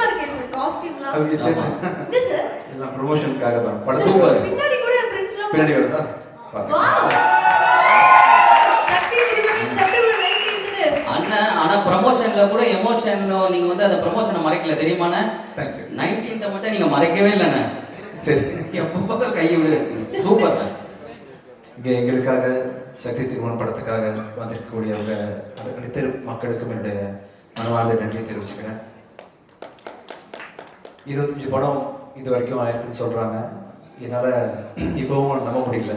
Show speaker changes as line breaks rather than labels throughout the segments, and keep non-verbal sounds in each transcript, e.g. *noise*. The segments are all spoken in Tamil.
பயங்கரமா இருக்கே சார் காஸ்டியூம்லாம்
அவங்க
ஆமா.
என்ன சார்?
எல்லாம் ப்ரொமோஷனுக்காக தான்.
Super.
பின்னாடி கூட பிரிண்ட்லாம்
பின்னாடி வருதா? பார்த்துக்கலாம்
சக்தி திருமணி செப்டம்பர் 19th
அண்ணன் ஆனா ப்ரமோஷன்ல கூட எமோஷன் நீங்க வந்து அந்த ப்ரமோஷனை மறைக்கல தெரியுமாண்ணே? நைன்டீன்த்தை மட்டும் நீங்க மறைக்கவே இல்லைண்ணே.
சரி.
எப்போ கையை விட வச்சு சூப்பர்
இங்கே எங்களுக்காக சக்தி திருமணம் படத்துக்காக வந்திருக்கக்கூடியவங்க அது அனைத்து மக்களுக்கும் என்னுடைய மனமார்ந்த நன்றியை தெரிவிச்சுக்கிறேன். இருபத்தஞ்சி படம் இது வரைக்கும் ஆயிருக்குன்னு சொல்கிறாங்க என்னால் இப்போவும் நம்ப முடியல.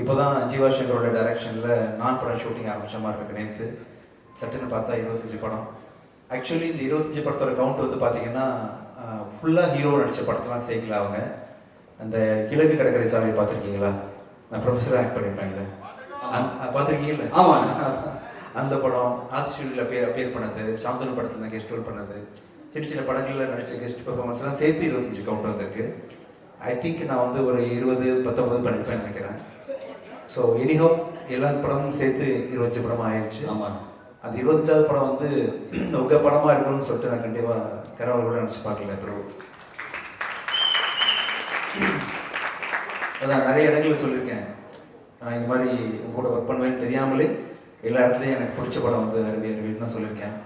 இப்போ தான் ஜீவா சங்கரோட டைரக்ஷனில் நான் படம் ஷூட்டிங் ஆரம்பிச்ச மாதிரி இருக்கு நேற்று சட்டுன்னு பார்த்தா இருபத்தஞ்சி படம். ஆக்சுவலி இந்த இருபத்தஞ்சி படத்தோட கவுண்ட் வந்து பார்த்தீங்கன்னா ஃபுல்லாக ஹீரோ நடித்த படத்தெல்லாம் சேர்க்கல அவங்க. அந்த கிழக்கு கடற்கரை சாலை பார்த்துருக்கீங்களா? நான் ப்ரொஃபஸராக ஆக்ட் பண்ணியிருப்பேன்ல. பார்த்துருக்கீங்கல்ல?
ஆமா.
அந்த படம் ஆர்ட் ஸ்டுடியோவில் பேர் அப்பியர் பண்ணது சாந்தனு படத்தில் நான் கெஸ்ட் ரோல் பண்ணது. சின்ன சின்ன படங்களில் நடித்த கெஸ்ட் பெர்ஃபார்மன்ஸ்லாம் சேர்த்து இருபத்தஞ்சி கவுண்ட் வந்திருக்கு ஐ திங்க் நான் வந்து ஒரு இருபது பத்தொன்பது பண்ணியிருப்பேன்னு நினைக்கிறேன். ஸோ எனிஹோ எல்லா படமும் சேர்த்து இருபத்தஞ்சு படமாக ஆயிடுச்சு
ஆமாண்ணா
அது இருபத்தஞ்சாவது படம் வந்து *clears throat* உங்க படமா இருக்கணும்னு சொல்லிட்டு நான் கண்டிப்பா கரவல் கூட நினச்சி பார்க்கல ப்ரோ அதான் நிறைய இடங்களில் சொல்லியிருக்கேன். நான் இந்த மாதிரி உங்க கூட ஒர்க் பண்ணுவேன்னு தெரியாமலே எல்லா இடத்துலையும் எனக்கு பிடிச்ச படம் வந்து அருவி அருவின்னு தான் சொல்லியிருக்கேன்.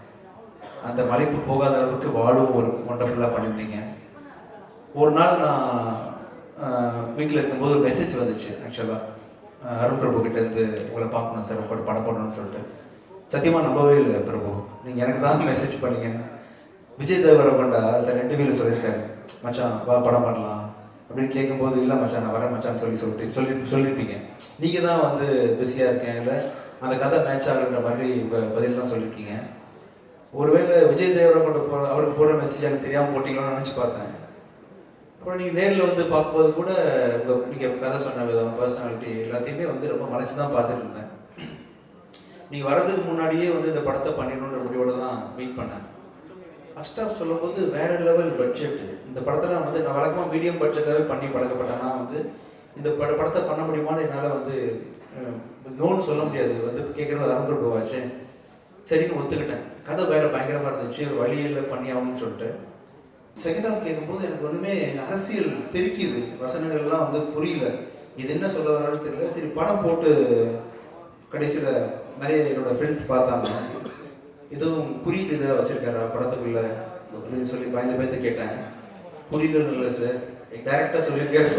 அந்த மலைப்பு போகாத அளவுக்கு வாழும் ஒரு ஒண்டர்ஃபுல்லாக பண்ணியிருந்தீங்க. ஒரு நாள் நான் வீட்டில் இருக்கும்போது ஒரு மெசேஜ் வந்துச்சு ஆக்சுவலாக அருண் பிரபு கிட்டேருந்து உங்களை பார்க்கணும் சார் உங்களோட படம் போடணும்னு சொல்லிட்டு. சத்தியமாக நம்பவே இல்லை பிரபு. நீங்கள் எனக்கு தான் *laughs* மெசேஜ் பண்ணீங்கன்னு. விஜய் தேவரகொண்டா சார் இன்டர்வியூவில் சொல்லியிருக்காரு. மச்சான் வா படம் பண்ணலாம். அப்படின்னு கேட்கும்போது இல்லை மச்சான் நான் வரேன் மச்சான் சொல்லி சொல்லிட்டு சொல்லி சொல்லியிருப்பீங்க. நீங்கள் தான் வந்து பிஸியாக இருக்கேன் இல்லை அந்த கதை மேட்ச் ஆகுன்ற மாதிரி உங்கள் பதிலெலாம் சொல்லியிருக்கீங்க. ஒருவேளை விஜய் தேவரகொண்ட போகிற அவருக்கு போகிற மெசேஜ் எனக்கு தெரியாமல் போட்டிங்களோன்னு நினச்சி பார்த்தேன். அப்புறம் நீங்கள் நேரில் வந்து பார்க்கும்போது கூட உங்கள் நீங்கள் கதை சொன்ன விதம் பர்சனாலிட்டி எல்லாத்தையுமே வந்து ரொம்ப மலைச்சு தான் பார்த்துட்டு இருந்தேன் நீங்கள் வர்றதுக்கு முன்னாடியே வந்து இந்த படத்தை பண்ணிடணுன்ற முடிவோட தான் மீட் பண்ணேன். ஃபர்ஸ்ட் ஆஃப் சொல்லும்போது வேற லெவல் பட்ஜெட் இந்த படத்தை நான் வந்து நான் வழக்கமாக மீடியம் பட்ஜெட்டாகவே பண்ணி பழக்கப்பட்டேன்னா வந்து இந்த பட படத்தை பண்ண முடியுமான்னு என்னால் வந்து நோன்னு சொல்ல முடியாது. வந்து கேட்குறது அருந்தர் போவாச்சு சரின்னு ஒத்துக்கிட்டேன். கதை வேற பயங்கரமாக இருந்துச்சு ஒரு வழியில் பண்ணி சொல்லிட்டு. செகண்ட் ஹாஃப் கேட்கும்போது எனக்கு ஒன்றுமே அரசியல் தெரிக்குது. வசனங்கள்லாம் வந்து புரியல. இது என்ன சொல்ல வரான்னு தெரியல. சரி படம் போட்டு கடைசியில் நிறைய என்னோட ஃப்ரெண்ட்ஸ் பார்த்தாங்க. எதுவும் குறியீடு இதை வச்சுருக்காரா படத்துக்குள்ள அப்படின்னு சொல்லி பயந்து பயந்து கேட்டேன். குறியீடு இல்லை சார் டேரக்டாக சொல்லியிருக்காரு.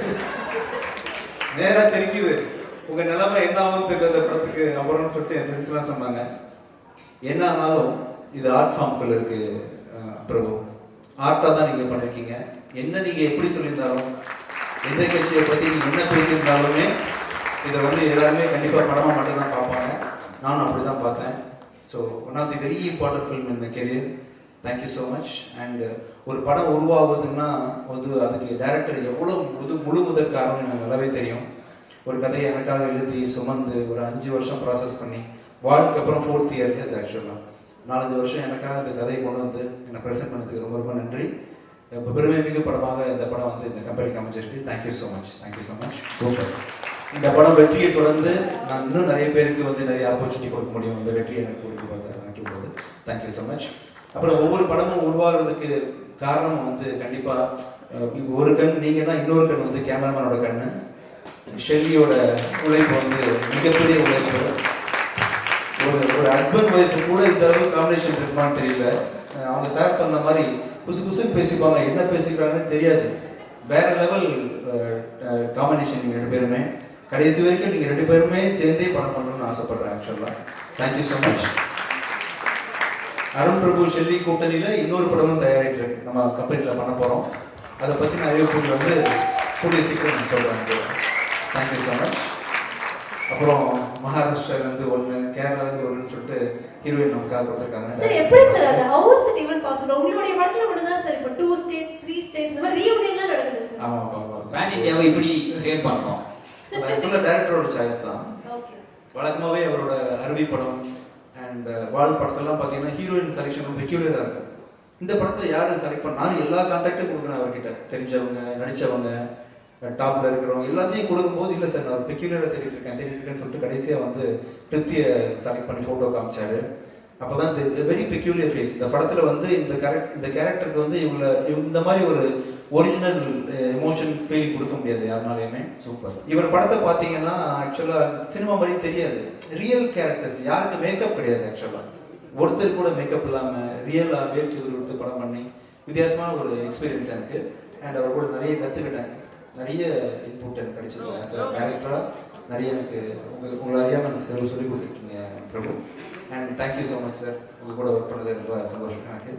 நேராக தெரிக்குது. உங்கள் நிலைமை என்ன ஆகும் தெரியல இந்த படத்துக்கு அப்புறம்னு சொல்லிட்டு என் ஃப்ரெண்ட்ஸ்லாம் சொன்னாங்க. என்ன ஆனாலும் இது ஆர்ட் ஃபார்முக்குள்ள இருக்கு பிரபு. ஆர்ட்டாக தான் நீங்கள் பண்ணியிருக்கீங்க என்ன நீங்கள் எப்படி சொல்லியிருந்தாலும் எந்த கட்சியை பற்றி நீங்கள் என்ன பேசியிருந்தாலுமே இதை வந்து எல்லாருமே கண்டிப்பாக படமாக மட்டும் தான் பார்ப்பாங்க. நானும் அப்படி தான் பார்த்தேன். So one of the very important film in career thank you so much and ஒரு படம் உருவாகுதுன்னா வந்து அதுக்கு டேரக்டர் எவ்வளோ முழு முழு முதற் காரணம் எனக்கு நல்லாவே தெரியும். ஒரு கதையை எனக்காக எழுதி சுமந்து ஒரு அஞ்சு வருஷம் ப்ராசஸ் பண்ணி வாழ்க்கு அப்புறம் ஃபோர்த் இயருக்கு இது ஆக்சுவலாக நாலஞ்சு வருஷம் எனக்காக இந்த கதையை கொண்டு வந்து என்னை ப்ரெசென்ட் பண்ணதுக்கு ரொம்ப ரொம்ப நன்றி. இப்போ பெருமை மிகு படமாக இந்த படம் வந்து இந்த கம்பெனிக்கு அமைஞ்சிருக்கு. Thank you so much thank you so much super இந்த படம் வெற்றியை தொடர்ந்து நான் இன்னும் நிறைய பேருக்கு வந்து நிறைய ஆப்பர்ச்சுனிட்டி கொடுக்க முடியும். இந்த வெற்றியை எனக்கு கொடுக்க பார்த்து நினைக்கும் போது. தேங்க்யூ ஸோ மச் அப்புறம் ஒவ்வொரு படமும் உருவாகிறதுக்கு காரணம் வந்து கண்டிப்பாக ஒரு கண் நீங்கள் தான் இன்னொரு கண் வந்து கேமராமேனோட கண் ஷெல்லியோட உழைப்பு வந்து மிகப்பெரிய உழைப்பு. ஒரு ஒரு ஹஸ்பண்ட் ஒய்ஃபு கூட இந்த அளவுக்கு காம்பினேஷன் இருக்குமான்னு தெரியல. அவங்க சார் சொன்ன மாதிரி குசு குசுன்னு பேசிப்பாங்க. என்ன பேசிக்கிறாங்கன்னு தெரியாது. வேற லெவல் காம்பினேஷன் நீங்கள் ரெண்டு பேருமே. கடைசி வரைக்கும் நீங்கள் ரெண்டு பேருமே சேர்ந்தே படம் பண்ணணும்னு ஆசைப்படுறேன் ஆக்சுவலாக thank you so much Arun Prabhu Shelly கூட்டணியில் இன்னொரு படமும் தயாரிட்டு நம்ம கம்பெனியில் பண்ண போகிறோம் அதை பற்றி நிறைய பேர் வந்து கூடிய சீக்கிரம் சொல்கிறேன் தேங்க்யூ ஸோ மச் அப்புறம் மகாராஷ்டிராலேருந்து ஒன்று கேரளாலேருந்து ஒன்றுன்னு சொல்லிட்டு ஹீரோயின் நமக்காக
சார்
கொடுத்துருக்காங்க.
எப்படி சார் அது? How is it even possible உங்களுடைய படத்துல மட்டும் தான் சார் இப்போ டூ ஸ்டேட்ஸ் த்ரீ ஸ்டேட்ஸ் இந்த மாதிரி ரீயூனியன்லாம் நடக்குது சார்.
ஆமாம் ஆமாம்
பேன் இந்தியாவை இப்படி கிரியேட் பண்றோம்
ஃபுல்லாக டேரக்டரோட சாய்ஸ் தான்.
ஓகே
வழக்கமாகவே அவரோட அருவி படம் அண்ட் வால் படத்தெல்லாம் பார்த்தீங்கன்னா ஹீரோயின் செலெக்ஷன் பெக்யூலராக இருக்கும். இந்த படத்தை யார் செலக்ட் பண்ண நான் எல்லா கான்டாக்டும் கொடுக்குறேன் அவர்கிட்ட. தெரிஞ்சவங்க நடிச்சவங்க டாப்ல இருக்கிறவங்க எல்லாத்தையும் கொடுக்கும்போது இல்லை சார் நான் பெக்யூலராக தேடிட்டு இருக்கேன் தேடிட்டு இருக்கேன்னு சொல்லிட்டு கடைசியாக வந்து பிருத்தியை செலக்ட் பண்ணி ஃபோட்டோ காமிச்சாரு. அப்பதான் இந்த வெரி பெக்யூலியர் ஃபேஸ் இந்த படத்துல வந்து இந்த கேரக்டர் இந்த கேரக்டருக்கு வந்து இவங்கள இவங்க இந்த மாதிரி ஒரு ஒரிஜினல் எமோஷன் ஃபீலிங் கொடுக்க முடியாது யாருனாலையுமே.
சூப்பர்
இவர் படத்தை பார்த்தீங்கன்னா ஆக்சுவலா சினிமா மாதிரி தெரியாது. ரியல் கேரக்டர்ஸ் யாருக்கு மேக்கப் கிடையாது ஆக்சுவலா ஒருத்தர் கூட மேக்கப் இல்லாம ரியலா வேர்த்து கொடுத்து படம் பண்ணி வித்தியாசமான ஒரு எக்ஸ்பீரியன்ஸ் எனக்கு. அண்ட் அவர் கூட நிறைய கத்துக்கிட்டேன். நிறைய இன்புட் எனக்கு கிடைச்சது ஆஸ் அ டேரக்டரா நிறைய எனக்கு உங்க உங்களை அறியாம எனக்கு சில சொல்லி கொடுத்துருக்கீங்க Prabhu. And thank you so much sir உங்க கூட ஒர்க் பண்ணது ரொம்ப சந்தோஷம் எனக்கு.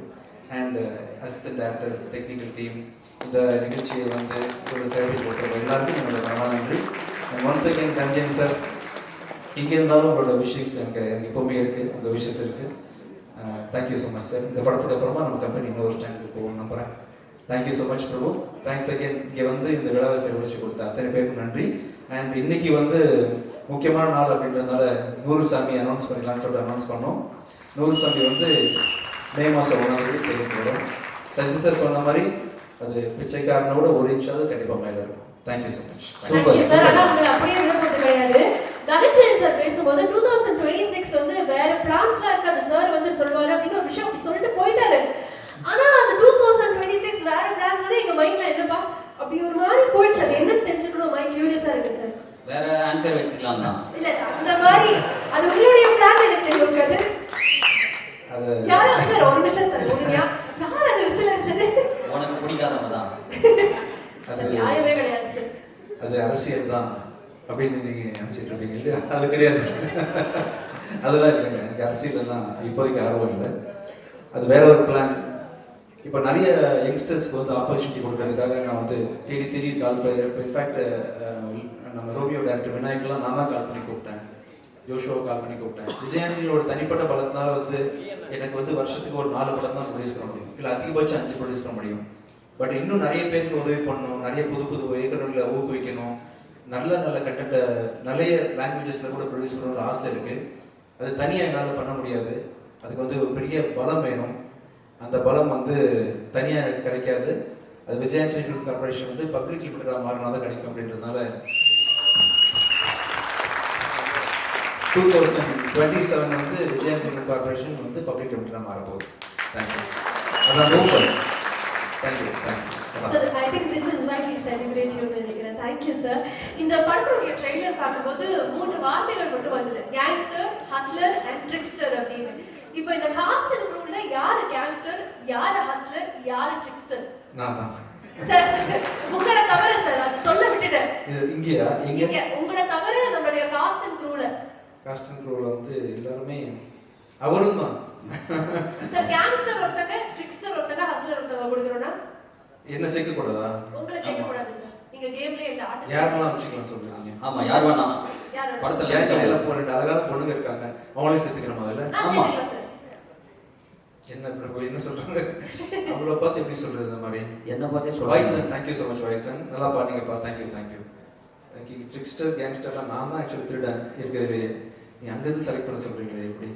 And assistant directors technical team இந்த நிகழ்ச்சியை வந்து ஒரு சேவை கொடுக்குற எல்லாருக்கும் என்னோட மனமான நன்றி. அண்ட் ஒன்ஸ் அகேன் தஞ்சன் சார் இங்கே இருந்தாலும் உங்களோட விஷயஸ் எனக்கு எனக்கு எப்போவுமே இருக்குது உங்கள் விஷஸ் இருக்குது தேங்க்யூ ஸோ மச் சார் இந்த படத்துக்கு அப்புறமா நம்ம கம்பெனி இன்னொரு ஸ்டாண்டுக்கு போகும் நம்புகிறேன் thank you so much Prabhu. Thanks again இங்கே வந்து இந்த விழாவை முடிச்சு கொடுத்த அத்தனை பேருக்கும் நன்றி. அண்ட் இன்னைக்கு வந்து முக்கியமான நாள் அப்படின்றதுனால நூறு சாமி அனௌன்ஸ் பண்ணிக்கலாம்னு சொல்லிட்டு அனௌன்ஸ் பண்ணோம். நூறு சாமி வந்து மே மாதம் ஒன்றாம் தேதி தேதிக்கு வரும். சஜி சார் சொன்ன மாதிரி அது பிச்சைக்காரனை கூட ஒரு நிமிஷம் கண்டிப்பாக மேலே இருக்கும். Thank you so much
super sir ஆனால் உங்களை அப்படியே இருந்த போது கிடையாது. தனஞ்சயன் சார் பேசும்போது டூ தௌசண்ட் டுவெண்ட்டி சிக்ஸ் வந்து வேற பிளான்ஸ்லாம் இருக்கு அந்த சார் வந்து சொல்லுவாரு அப்படின்னு ஒரு விஷயம் சொல்லிட்டு போயிட்டாரு ஆனா அந்த டூ தௌசண்ட் டுவெண்ட்டி சிக்ஸ் வேற பிளான்ஸ் எங்க மைண்ட்ல என்னப்பா அப்படி ஒரு மாதிரி போயிடுச்சு அது என்னன்னு தெரிஞ்சுக்கணும் மைண்ட் கியூரியஸா இருக்கு சார்
வேற ஆங்கர் வச்சுக்கலாம் தான்
இல்ல அந்த மாதிரி அது உங்களுடைய பிளான் எனக்கு தெரியும்
அது
யாரோ? சார் ஒரு நிமிஷம் சார் ஒரு யார் அது விசில் அடிச்சது?
உனக்கு பிடிக்காதவங்க தான். *laughs*
சார் நியாயமே கிடையாது சார்.
அது அரசியல் தான். அப்படின்னு நீங்க நினைச்சிட்டு இருப்பீங்க இல்லையா? அது கிடையாது. அதெல்லாம் இல்லைங்க. எனக்கு அரசியல்லாம் இப்போதைக்கு ஆர்வம் இல்லை. அது வேற ஒரு பிளான் இப்போ நிறைய யங்ஸ்டர்ஸ்க்கு வந்து ஆப்பர்ச்சுனிட்டி கொடுக்கறதுக்காக நான் வந்து தேடி தேடி கால் இன்ஃபேக்ட் நம்ம ரோமியோ டேரக்டர் விநாயக்கெல்லாம் நான் தான் கால் பண்ணி கூப்பிட்டேன். ஜோஷோவை கால் பண்ணி கூப்பிட்டேன். விஜயாண்டியோட தனிப்பட்ட பலத்தினால வந்து எனக்கு வந்து வருஷத்துக்கு ஒரு நாலு படம் தான் ப்ரொடியூஸ் பண்ண முடியும். இல்லை அதிகபட்சம் அஞ்சு ப்ரொடியூஸ் பண்ண முடியும். பட் இன்னும் நிறைய பேருக்கு உதவி பண்ணணும். நிறைய புது புது இயக்குநர்களை ஊக்குவிக்கணும். நல்ல நல்ல கட்டட்ட நிறைய லாங்குவேஜஸில் கூட ப்ரொடியூஸ் பண்ண ஆசை இருக்குது அது தனியாக என்னால் பண்ண முடியாது. அதுக்கு வந்து ஒரு பெரிய பலம் வேணும். அந்த பலம் வந்து தனியாக எனக்கு கிடைக்காது. அது விஜயாண்டி ஃபிலிம் கார்பரேஷன் வந்து பப்ளிக் லிமிட்டடாக மாறினா தான் கிடைக்கும் அப்படின்றதுனால டூ தௌசண்ட் டுவெண்ட்டி செவன் வந்து விஜயாண்டி ஃபிலிம் கார்பரேஷன் வந்து பப்ளிக் லிமிட்டடாக மாறப்போகுது. தேங்க்யூ அதான் super thank you thank you
sir I think this is why we celebrate you நினைக்கிறேன் தேங்க்யூ சார் இந்த படத்துடைய ட்ரெய்லர் பார்க்கும்போது மூன்று வார்த்தைகள் மட்டும் வந்தது. கேங்ஸ்டர் ஹஸ்லர் அண்ட் ட்ரிக்ஸ்டர் அப்படின்னு. இப்போ இந்த காஸ்ட் இருக்கிறவங்கள யாரு கேங்ஸ்டர் யாரு ஹஸ்லர் யாரு ட்ரிக்ஸ்டர்
நான் தான்
சார் உங்களை தவிர சார் அது
இது இங்கேயா? இங்கே
இங்க. உங்களை தவிர நம்மளுடைய காஸ்ட் அண்ட் க்ரூல
காஸ்ட் அண்ட் வந்து எல்லாருமே அவரும் தான்
சார் கேங்ஸ்டர் ஒருத்தங்க ட்ரிக்ஸ்டர் ஒருத்தங்க ஹஸ்லர் ஒருத்தங்க கொடுக்கணும்னா?
என்ன சேர்க்கக்கூடாதா?
உங்களை சேர்க்க கூடாது சார் நீங்க கேம்ல இந்த ஆட்ட
யாரெல்லாம் வச்சுக்கலாம் சொல்றீங்க
ஆமா யார் வேணா படத்துல
கேட்கல எல்லாம் போற ரெண்டு அழகான பொண்ணுங்க இருக்காங்க. அவங்களையும் சேர்த்துக்கணும் அதில்?
ஆமா.
என்ன பிரபு என்ன சொல்றாங்க அவங்கள பார்த்து எப்படி சொல்றது இந்த மாதிரி?
என்ன பார்த்தே சொல்லுவாங்க
வாய்ஸன் தேங்க்யூ ஸோ மச் வாய்ஸன் நல்லா பாட்டீங்கப்பா thank you thank you trickster கேங்ஸ்டர்லாம் நான் தான் ஆக்சுவலி திருடன். இருக்கிறதுலையே நீ அங்கேருந்து செலக்ட் பண்ண சொல்றீங்களே எப்படி?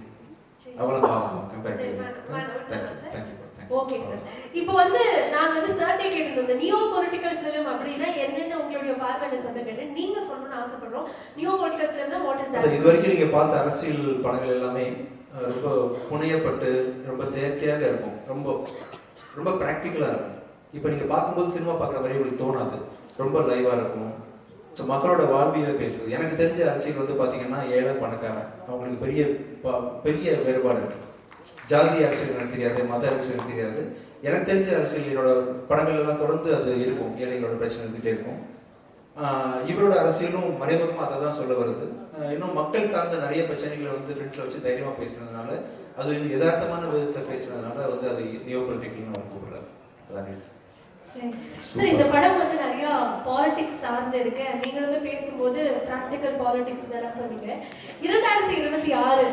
அவ்வளோ பாவம் கம்பேர் தேங்க்யூ
விட்டுருங்க சார்.
தேங்க்யூ
ஓகே சார் இப்போ வந்து நான் வந்து சார்ட்டே கேட்டிருந்தோம் இந்த நியோ பொலிட்டிக்கல் ஃபிலிம் அப்படின்னா என்னென்ன உங்களுடைய பார்வையில சந்தம் கேட்டு நீங்க சொல்லணும்னு ஆசைப்படுறோம். நியோ பொலிட்டிக்கல் ஃபிலிம்னா வாட் இஸ் தட்
இது வரைக்கும் நீங்க பார்த்த அரசியல் படங்கள் எல்லாமே ரொம்ப புனையப்பட்டு ரொம்ப செயற்கையாக இருக்கும். ரொம்ப ரொம்ப ப்ராக்டிக்கலாக இருக்கும். இப்போ நீங்கள் பார்க்கும்போது சினிமா பார்க்குற மாதிரி உங்களுக்கு தோணாது. ரொம்ப லைவாக இருக்கும். ஸோ மக்களோட வாழ்வியலை பேசுறது. எனக்கு தெரிஞ்ச அரசியல் வந்து பார்த்தீங்கன்னா ஏழை பணக்காரன். அவங்களுக்கு பெரிய பெரிய வேறுபாடு இருக்கு. ஜாதி அரசியல் எனக்கு தெரியாது மத அரசியல் எனக்கு தெரியாது. எனக்கு தெரிஞ்ச அரசியல் என்னோட படங்கள் எல்லாம் தொடர்ந்து அது இருக்கும். ஏழைகளோட பிரச்சனை இருந்துகிட்டே இருக்கும். இவரோட அரசியலும் மறைமுகமாக அதை தான் சொல்ல வருது. இன்னும் மக்கள் சார்ந்த நிறைய பிரச்சனைகளை வந்து ஃப்ரண்ட்ல வச்சு தைரியமாக பேசுனதுனால அது யதார்த்தமான விதத்தில் பேசுனதுனால வந்து அது நியோ பொலிட்டிக்கல்னு அவர் கூப்பிடுறாரு.
சார் இந்த படம் வந்து நிறைய பாலிடிக்ஸ் சார்ந்து இருக்கு. நீங்களுமே பேசும்போது ப்ராக்டிக்கல் பாலிடிக்ஸ் இதெல்லாம் சொன்னீங்க. இரண்டாயிரத்தி இருபத்தி ஆறு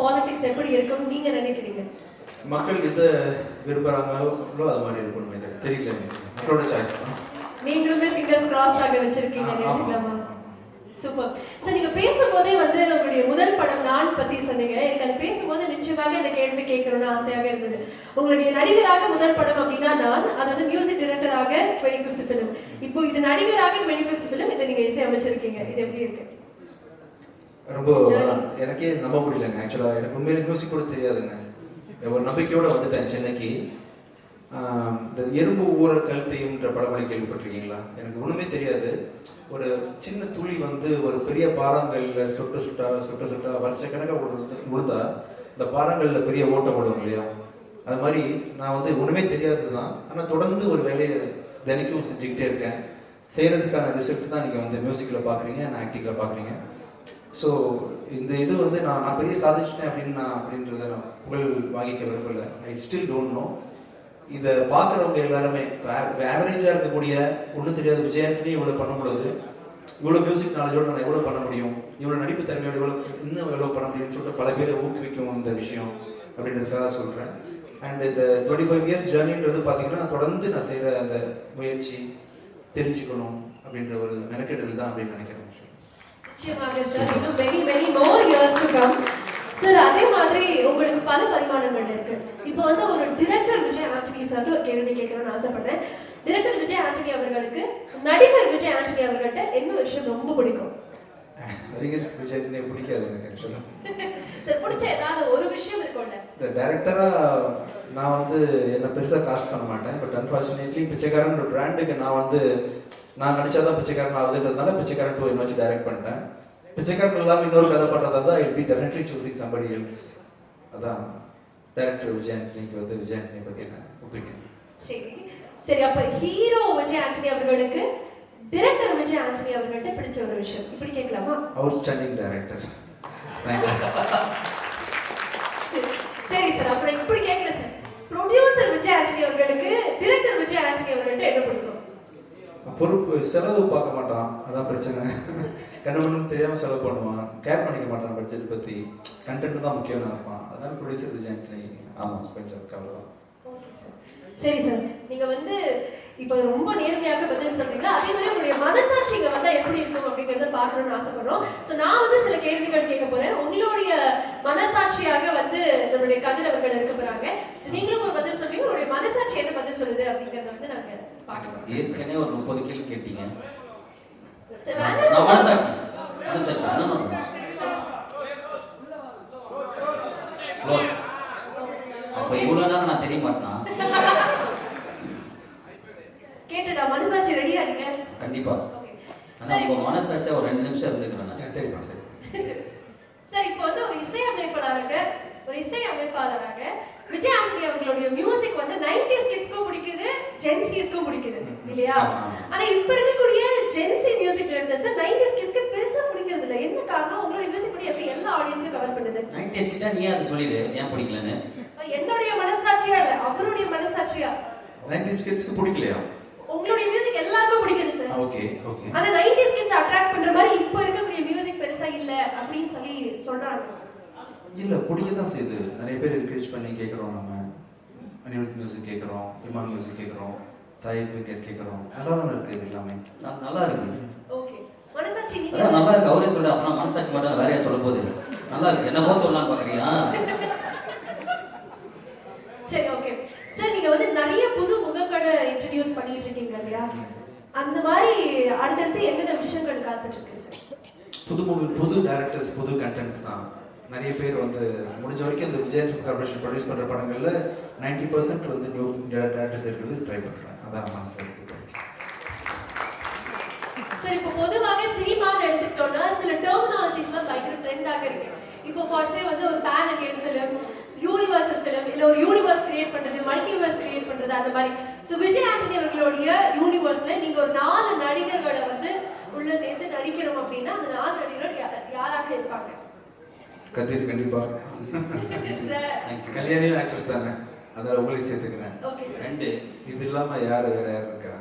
பாலிடிக்ஸ் எப்படி இருக்கும்? நீங்க நினைக்கிறீங்க?
மக்கள் எதை விரும்புகிறாங்களோ அது மாதிரி இருக்கும்னு நினைக்கிறேன். தெரியல. மக்களோட சாய்ஸ்
நீங்களுமே ஃபிங்கர்ஸ் கிராஸ் ஆக வச்சிருக்கீங்க
ஆமா.
சூப்பர் சார் நீங்க பேசும்போதே வந்து உங்களுடைய முதல் படம் நான் பத்தி சொன்னீங்க. எனக்கு அது பேசும்போது நிச்சயமாக இந்த கேள்வி கேட்கணும்னு ஆசையாக இருந்தது. உங்களுடைய நடிகராக முதல் படம் அப்படின்னா நான் அது வந்து மியூசிக் டிரெக்டராக டுவெண்ட்டி ஃபிஃப்த் ஃபிலிம் இப்போ இது நடிகராக டுவெண்ட்டி ஃபிஃப்த் ஃபிலிம் இதை நீங்க இசை அமைச்சிருக்கீங்க இது எப்படி இருக்கு?
ரொம்ப எனக்கே நம்ப முடியலங்க. ஆக்சுவலாக எனக்கு உண்மையிலே மியூசிக் கூட தெரியாதுங்க. ஒரு நம்பிக்கையோட வந்துட்டேன் சென்னைக்கு. இந்த எறும்பு ஊற கழுத்தையும்ன்ற படமொழி கேள்விப்பட்டிருக்கீங்களா? எனக்கு ஒன்றுமே தெரியாது. ஒரு சின்ன துளி வந்து ஒரு பெரிய பாறாங்கல்ல சொட்டு சுட்டா சொட்டு சுட்டா வருஷக்கணக்காக விழுந்து விழுந்தா இந்த பாறாங்கல்ல பெரிய ஓட்டம் போடுவோம் இல்லையா? அது மாதிரி நான் வந்து ஒன்றுமே தெரியாது தான் ஆனால் தொடர்ந்து ஒரு வேலையை தினைக்கும் செஞ்சுக்கிட்டே இருக்கேன். செய்கிறதுக்கான ரிசல்ட் தான் நீங்கள் வந்து மியூசிக்கில் பார்க்குறீங்க நான் ஆக்டிங்கில் பார்க்குறீங்க ஸோ இந்த இது வந்து நான் நான் பெரிய சாதிச்சிட்டேன் அப்படின்னு நான் அப்படின்றத நான் புகழ் வாங்கிக்க விரும்பலை. ஐ ஸ்டில் டோன்ட் நோ இதை பார்க்குறவங்க எல்லாருமே ஆவரேஜாக இருக்கக்கூடிய ஒன்றும் தெரியாத விஜயாண்டனி இவ்வளோ பண்ண முடியாது. இவ்வளோ மியூசிக் நாலேஜோடு நான் எவ்வளோ பண்ண முடியும்? இவ்வளோ நடிப்பு திறமையோட எவ்வளோ இன்னும் எவ்வளோ பண்ண முடியும்னு சொல்லிட்டு பல பேரை ஊக்குவிக்கும் இந்த விஷயம் அப்படின்றதுக்காக சொல்கிறேன் அண்ட் இந்த டுவெண்ட்டி ஃபைவ் இயர்ஸ் ஜேர்னின்றது பார்த்தீங்கன்னா தொடர்ந்து நான் செய்கிற அந்த முயற்சி தெரிஞ்சுக்கணும் அப்படின்ற ஒரு மெனக்கெடல் தான் அப்படின்னு நினைக்கிறேன்.
நிச்சயமாக சார். இன்னும் very very more years to come sir அதே மாதிரி உங்களுக்கு பல பரிமாணங்கள் இருக்கு. இப்போ வந்து ஒரு டிரெக்டர் விஜய் ஆண்டனி சார் ஒரு கேள்வி கேட்கணும்னு ஆசைப்படுறேன். டிரெக்டர் விஜய் ஆண்டனி அவர்களுக்கு நடிகர் விஜய் ஆண்டனி அவர்கள்ட்ட என்ன விஷயம் ரொம்ப பிடிக்கும்?
நடிகர் விஜய் பிடிக்காது எனக்கு ஆக்சுவலாக
சார் *laughs* பிடிச்ச ஏதாவது ஒரு விஷயம் இருக்கும்ல?
இந்த டேரக்டராக நான் வந்து என்னை பெருசாக காஸ்ட் பண்ண மாட்டேன். பட் அன்ஃபார்ச்சுனேட்லி பிச்சைக்காரன் பிராண்டுக்கு நான் வந்து நான் நடிச்சாதான் பிச்சைக்காரன் ஆகுதுன்றதுனால பிச்சைக்காரன் டூ என்ன வச்சு டைரக்ட் பண்ணிட்டேன். பிச்சைக்காரன் இல்லாமல் இன்னொரு கதை பண்ணுறதா இருந்தால் it be definitely choosing somebody else அதான் டேரக்டர் விஜய் ஆண்டனிக்கு வந்து விஜய் ஆண்டனி பற்றி என்ன ஒப்பீனியன்?
சரி. சரி அப்ப ஹீரோ விஜய் ஆண்டனி அவர்களுக்கு டிரெக்டர் விஜய் ஆண்டனி அவர்கள்ட்ட பிடிச்ச ஒரு விஷயம். இப்படி கேட்கலாமா?
அவுட்ஸ்டாண்டிங் டேரக்டர் தேங்க்யூ
சரி சார் அப்புறம் இப்படி கேட்கிறேன் சார் ப்ரொடியூசர் விஜய் ஆண்டனி அவர்களுக்கு டிரெக்டர் விஜய் ஆண்டனி அவர்கள்ட்ட என்ன பிடிக்கும்?
பொறுப்பு செலவு பார்க்க மாட்டான். அதான் பிரச்சனை. கண்ணு தெரியாமல் செலவு பண்ணுவான். கேர் பண்ணிக்க மாட்டான் பட்ஜெட் பற்றி கண்டென்ட் தான் முக்கியம் நினைப்பான். அதான் ப்ரொடியூசர் ஆண்டனி
ஆமாம்.
கொஞ்சம் கவலை
சார் சரி சார் நீங்க வந்து இப்போ ரொம்ப நேர்மையாக பதில் சொல்றீங்க அதே மாதிரி உங்களுடைய மனசாட்சி இங்க வந்தா எப்படி இருக்கும் அப்படிங்கறத பார்க்கணும்னு ஆசைப்படுறோம். ஸோ நான் வந்து சில கேள்விகள் கேட்க போறேன். உங்களுடைய மனசாட்சியாக வந்து நம்மளுடைய கதிர் அவர்கள் இருக்க போறாங்க. ஸோ நீங்களும் ஒரு பதில் சொல்வீங்க உங்களுடைய மனசாட்சி என்ன பதில் சொல்லுது அப்படிங்கறத வந்து நாங்க பார்க்கலாம்
ஏற்கனவே ஒரு முப்பது கேள்வி கேட்டீங்க. நான். மனசாட்சி. மனசாட்சி. அண்ணன். க்ளோஸ் அப்போ இவ்வளோ நேரம் நான் தெரிய மாட்டேனா?
கேட்டுடா மனசாட்சி ரெடியா நீங்க?
கண்டிப்பா.
சரி.
உங்க மனசாட்சியா ஒரு ரெண்டு நிமிஷம் இருந்துக்கிறேன் நான்.
சரி, சரிப்பா சரி.
சார் இப்போ வந்து ஒரு இசை அமைப்பாளராக ஒரு இசை அமைப்பாளராக விஜய் ஆண்டனி அவர்களுடைய மியூசிக் வந்து 90s கிட்ஸ்க்கும் பிடிக்குது ஜென்சிஸ்க்கும் பிடிக்குது இல்லையா. ஆனா இப்ப இருக்கக்கூடிய ஜென்சி மியூசிக் டைரக்டர்ஸ் 90s கிட்ஸ்க்கு பெருசா பிடிக்கிறது இல்ல என்ன காரணம்? உங்களுடைய மியூசிக் கூட எப்படி எல்லா ஆடியன்ஸையும் கவர் பண்ணுது?
90s கிட்ட நீ அதை சொல்லிடு. ஏன் பிடிக்கலன்னு?
என்னுடைய மனசாட்சியா இல்ல அவருடைய மனசாட்சியா?
நைன்டிஸ் கிட்ஸ்க்கு பிடிக்கலையா?
உங்களுடைய மியூசிக் எல்லாருக்கும் பிடிக்குது சார்
ஓகே ஓகே
ஆனா 90s கிட்ஸ் அட்ராக்ட் பண்ற மாதிரி இப்ப இருக்கக்கூடிய மியூசிக் பெருசா இல்ல அப்படின்னு சொல்லி சொல்றாங்க.
இல்லை பிடிக்க தான் செய்யுது. நிறைய பேர் என்கரேஜ் பண்ணி கேட்குறோம் நம்ம. அனிருத் மியூசிக் கேட்குறோம் இமான் மியூசிக் கேட்குறோம் சாய் பிங்கர் கேட்குறோம். நல்லா தானே இருக்குது இது எல்லாமே?
நான் நல்லா இருக்கு
ஓகே. மனசாட்சி நீங்க
அதான் நல்லா இருக்கு அவரே சொல்ல அப்புறம் மனசாட்சி மட்டும் வேறையா சொல்ல போகுது நல்லா இருக்கு என்ன போத்து விடலான்னு பாக்குறியா
சரி ஓகே. சார் நீங்க வந்து நிறைய புது முகங்களை இன்ட்ரடியூஸ் பண்ணிட்டு இருக்கீங்க இல்லையா? அந்த மாதிரி அடுத்தடுத்து என்னென்ன விஷயங்கள் காத்துட்டு இருக்கு சார்?
புது மூவி புது டேரக்டர்ஸ் புது கண்டென்ட்ஸ் தான். நிறைய பேர் வந்து முடிஞ்ச வரைக்கும் இந்த விஜய் கார்பரேஷன் ப்ரொடியூஸ் பண்ணுற படங்களில் நைன்டி பர்சன்ட் வந்து நியூ டேரக்டர்ஸ் இருக்கிறது ட்ரை பண்ணுறேன் அதான் மனசில் இருக்கு. இப்போதைக்கு.
சார் இப்போ பொதுவாக சினிமான்னு எடுத்துக்கிட்டோம்னா சில டெர்மினாலஜிஸ்லாம் பயங்கர ட்ரெண்டாக இருக்கு. இப்போ ஃபார்ஸே வந்து ஒரு pan Indian film universal film இல்ல ஒரு யூனிவர்ஸ் கிரியேட் பண்றது மல்டிவர்ஸ் கிரியேட் பண்றது அந்த மாதிரி. ஸோ விஜய் ஆண்டனி அவர்களுடைய யூனிவர்ஸ்ல நீங்க ஒரு நாலு நடிகர்களை வந்து உள்ள சேர்த்து நடிக்கிறோம் அப்படின்னா அந்த நாலு நடிகர்கள் யாராக இருப்பாங்க?
கதிர் கண்டிப்பாக
சார் *laughs*
கல்யாணியும் ஆக்ட்ரஸ் தானே? அதனால் உங்களையும் சேர்த்துக்கிறேன்.
ரெண்டு
இது இல்லாமல் யார் வேற யார் இருக்கா?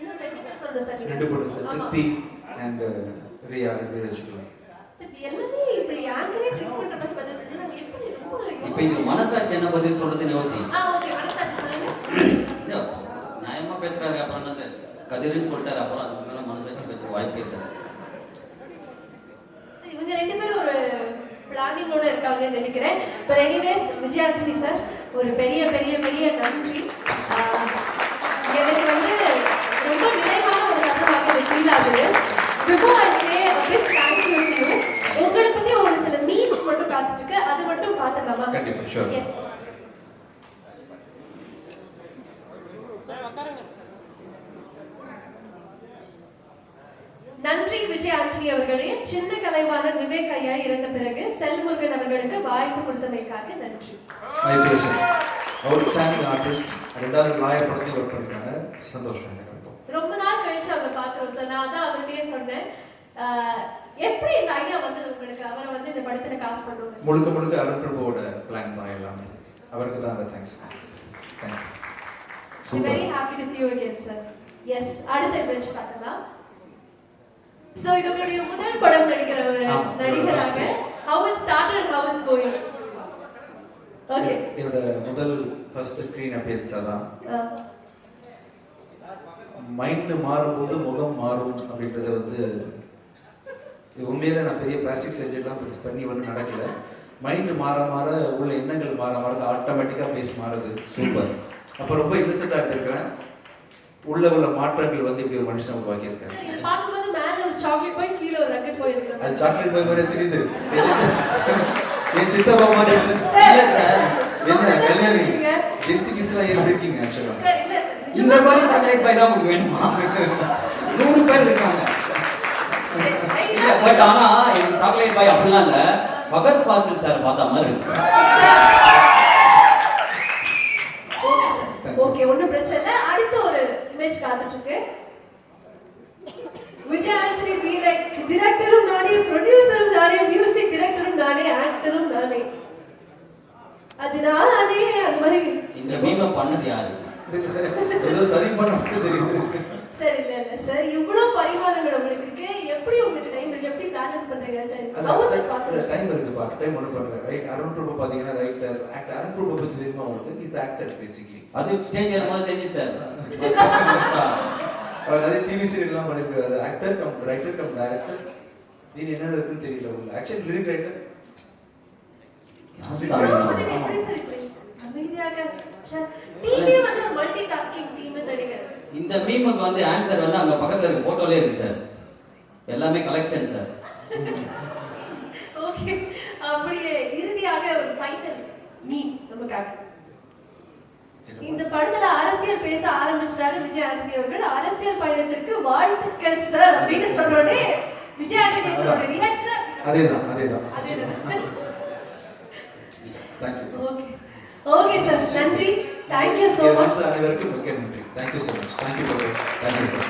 இன்னும் ரெண்டு பேர் சொல்லணும் சார் நீங்க.
ரெண்டு பொண்ணு சார். திருப்தி அண்ட் ரியா ரெண்டு பேர் வச்சுக்கலாம்.
இப்ப இது மனசாட்சி என்ன பதில் சொல்றதுன்னு யோசி நியாயமா பேசுறாரு அப்புறம் என்னது? கதிர்னு சொல்லிட்டாரு அப்புறம் அதுக்கு மேல மனசாட்சி பேசுற வாய்ப்பே இல்லை.
இவங்க ரெண்டு பேரும் ஒரு பிளானிங்கோட இருக்காங்கன்னு நினைக்கிறேன். But anyways Vijay Antony sir ஒரு பெரிய பெரிய பெரிய நன்றி. எனக்கு வந்து ரொம்ப நிறைவான ஒரு தருணமாக எனக்கு ஃபீல் ஆகுது. Before I say big thank you to you உங்களை பற்றி ஒரு சில மீம்ஸ் மட்டும் காத்துட்டு இருக்கு. அது மட்டும் பார்த்துடலாமா? கண்டிப்பாக எஸ் பத்தி விஜய் ஆண்டனி அவர்களையும் சின்ன கலைவாணர் விவேக் ஐயா இறந்த பிறகு செல்முருகன் அவர்களுக்கு வாய்ப்பு கொடுத்தமைக்காக நன்றி.
My pleasure outstanding artist ரெண்டாவது லாயர் படத்தையும் ஒர்க் பண்ணிருக்காங்க. சந்தோஷம் எனக்கு ரொம்ப.
நாள் கழிச்சு அவரை பாக்குறோம் சார். நான் தான் அவர்கிட்டயே சொன்னேன். எப்படி இந்த ஐடியா வந்து உங்களுக்கு? அவரை வந்து இந்த படத்துல காசு பண்ணுவாங்க
முழுக்க முழுக்க அருண் பிரபுவோட பிளான் தான் எல்லாமே. அவருக்கு தான் thanks thank you
very happy to see you again sir yes அடுத்த இமேஜ் பார்த்தலாம் சோ இது உங்களுடைய முதல் படம் நடிக்கிற நடிகராக how it started and how it's going. Okay
என்னோட முதல் ஃபர்ஸ்ட் ஸ்க்ரீன் அப்பியன்ஸ் அதான். மைண்ட் மாறும்போது முகம் மாறும் அப்படின்றது வந்து உண்மையில நான் பெரிய பிளாஸ்டிக் சர்ஜரிலாம் பெருசு பண்ணி ஒன்றும் நடக்கல. மைண்டு மாற மாற உள்ள எண்ணங்கள் மாற மாற ஆட்டோமேட்டிக்காக ஃபேஸ் மாறுது. சூப்பர் அப்போ ரொம்ப இன்னசென்ட்டாக இருந்திருக்கிறேன். உள்ள உள்ள மாற்றங்கள் வந்து இப்படி ஒரு மனுஷனை உருவாக்கியிருக்கேன்
சார் இது பார்க்கும்போது மேல ஒரு சாக்லேட் போய் கீழ ஒரு ரக்கெட் போயிருக்கிற
அது சாக்லேட் பாய் மாதிரி தெரியுது. என் சித்த- என் சித்தப்பா மாதிரி இருக்கு.
இல்ல சார்.
என்ன கல்யாணி?
இருக்கீங்க.
ஜென்சி கிட்ஸ்லாம் எப்படி இருக்கீங்க ஆக்சுவலாக
சார் இல்ல சார்.
இந்த மாதிரி சாக்லேட் பாய் தான் உங்களுக்கு வேணுமா? நூறு பேர் இருக்காங்க. இல்ல பட் ஆனா எனக்கு சாக்லேட் பாய் அப்படிலாம் இல்ல. ஃபகத் ஃபாசில் சார் பார்த்த மாதிரி இருக்கு.
ஓகே ஒண்ணும் பிரச்சனை இல்ல. அடுத்த ஒரு இமேஜ் காத்துட்டு இருக்கு. விஜய் ஆண்டனி பி லைக் டிரெக்டரும் நானே ப்ரொடியூசரும் நானே மியூசிக் டிரெக்டரும் நானே ஆக்டரும் நானே. அது நானே அந்த மாதிரி
இந்த மீமை பண்ணது யாரு?
ஏதோ சரி பண்ண
சார் இல்ல இல்ல சார் இவ்வளவு பரிமாணங்கள் உங்களுக்கு இருக்கு. எப்படி உங்களுக்கு டைம் இருக்கு? எப்படி பேலன்ஸ் பண்றீங்க sir how is possible
time இருக்கு பா டைம் ஒன்று பண்றேன் ரைட் அருண் பிரபு பாத்தீங்கன்னா ரைட்டர் ஆக்டர் அருண் பிரபு பத்தி தெரியுமா உங்களுக்கு? இஸ் ஆக்டர் பேசிக்கலி
அது ஸ்டேஜ் ஏறும்போது தெரிஞ்சு சார் *laughs*
அவர் நிறைய டிவி சீரியல்லாம் பண்ணிருக்காரு. Actor cum writer cum director நீ என்ன இருக்குன்னு தெரியல உள்ள. ஆக்சுவலி லிரிக் ரைட்டர்
இந்த மீமுக்கு வந்து ஆன்சர் வந்து அங்க பக்கத்துல இருக்க போட்டோலே இருக்கு சார். எல்லாமே கலெக்ஷன் சார். *laughs*
ஓகே அப்படியே இறுதியாக ஒரு ஃபைனல் நீ நமக்காக. இந்த படத்துல அரசியல் பேச ஆரம்பிச்சிட்டாரு விஜய் ஆண்டனி அவர்கள். அரசியல் பயணத்திற்கு வாழ்த்துக்கள் சார் அப்படின்னு சொன்னோடனே விஜய் ஆண்டனி சாரோட ரியாக்ஷன்
அதேதான் அதேதான்
ஓகே ஓகே சார் நன்றி. தேங்க்யூ ஸோ மச்
அனைவருக்கும் மிக்க நன்றி. Thank you so much thank you thank you sir